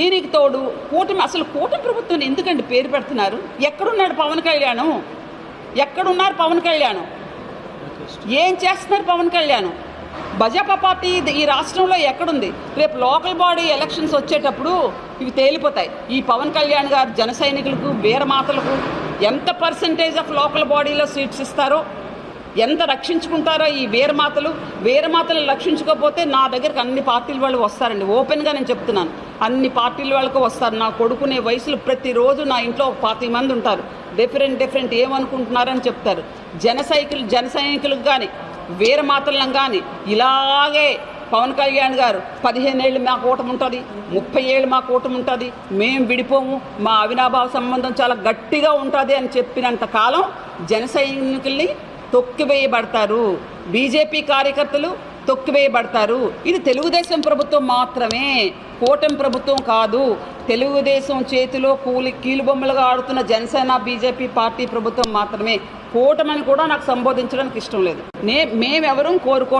దీనికి తోడు కూటమి అసలు కూటమి ప్రభుత్వం ఎందుకండి పేరు పెడుతున్నారు? ఎక్కడున్నాడు పవన్ కళ్యాణం? ఎక్కడున్నారు పవన్ కళ్యాణం? ఏం చేస్తున్నారు పవన్ కళ్యాణ్? భాజపా పార్టీ ఈ రాష్ట్రంలో ఎక్కడుంది? రేపు లోకల్ బాడీ ఎలక్షన్స్ వచ్చేటప్పుడు ఇవి తేలిపోతాయి. ఈ పవన్ కళ్యాణ్ గారు జన సైనికులకు వీరమాతలకు ఎంత పర్సంటేజ్ ఆఫ్ లోకల్ బాడీలో సీట్స్ ఇస్తారో ఎంత రక్షించుకుంటారో ఈ వీరమాతలు వీరమాతలు రక్షించుకోకపోతే నా దగ్గరికి అన్ని పార్టీల వాళ్ళు వస్తారండి. ఓపెన్గా నేను చెప్తున్నాను. అన్ని పార్టీల వాళ్ళకు వస్తారు. నా కొడుకునే వయసులో ప్రతిరోజు నా ఇంట్లో ఒక పాతి మంది ఉంటారు. డిఫరెంట్ డిఫరెంట్ ఏమనుకుంటున్నారని చెప్తారు. జన సైకిల్ జన సైనికులకు కానీ వీరమాతలను కానీ ఇలాగే పవన్ కళ్యాణ్ గారు పదిహేను ఏళ్ళు మా కూటమి ఉంటుంది ముప్పై ఏళ్ళు మా కూటమి ఉంటుంది మేము విడిపోము మా అవినాభావ సంబంధం చాలా గట్టిగా ఉంటుంది అని చెప్పినంత కాలం జన సైనికుల్ని తొక్కివేయబడతారు. బీజేపీ కార్యకర్తలు తొక్కివేయబడతారు. ఇది తెలుగుదేశం ప్రభుత్వం మాత్రమే కూటమి ప్రభుత్వం కాదు. తెలుగుదేశం చేతిలో కూలి కీలుబొమ్మలుగా ఆడుతున్న జనసేన బీజేపీ పార్టీ ప్రభుత్వం మాత్రమే. కూటమని కూడా నాకు సంబోధించడానికి ఇష్టం లేదు. నే మేమెవరూ కోరుకో